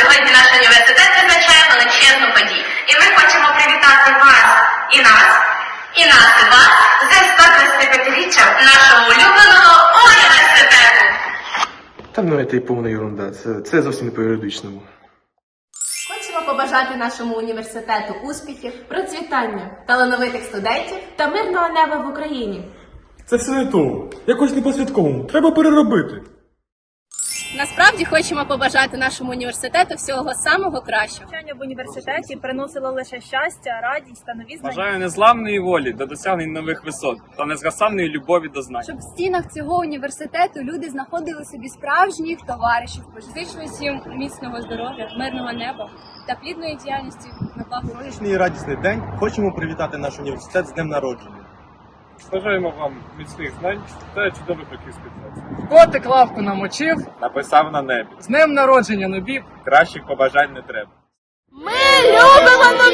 Сьогодні наш університет визначає величезну подію. І ми хочемо привітати вас і нас, і нас, і вас за 135-річчя нашого улюбленого університету. Там ну це і повна ерунда. Це, це зовсім не по-юридичному. Хочемо побажати нашому університету успіхів, процвітання, талановитих студентів та мирного неба в Україні. Це все не то. Якось не по святковому. Треба переробити. Насправді хочемо побажати нашому університету всього самого кращого. навчання в університеті приносило лише щастя, радість та нові знання. Бажаю незламної волі до досягнень нових висот та незгасанної любові до знань. Щоб в стінах цього університету люди знаходили собі справжніх товаришів. Зичу всім міцного здоров'я, мирного неба та плідної діяльності на благо Сьогоднішній радісний день хочемо привітати наш університет з днем народження. Бажаємо вам міцних знань та чудових років співпраці. Котик лавку намочив, Написав на небі. з днем народження нобів. Кращих побажань не треба. Ми любимо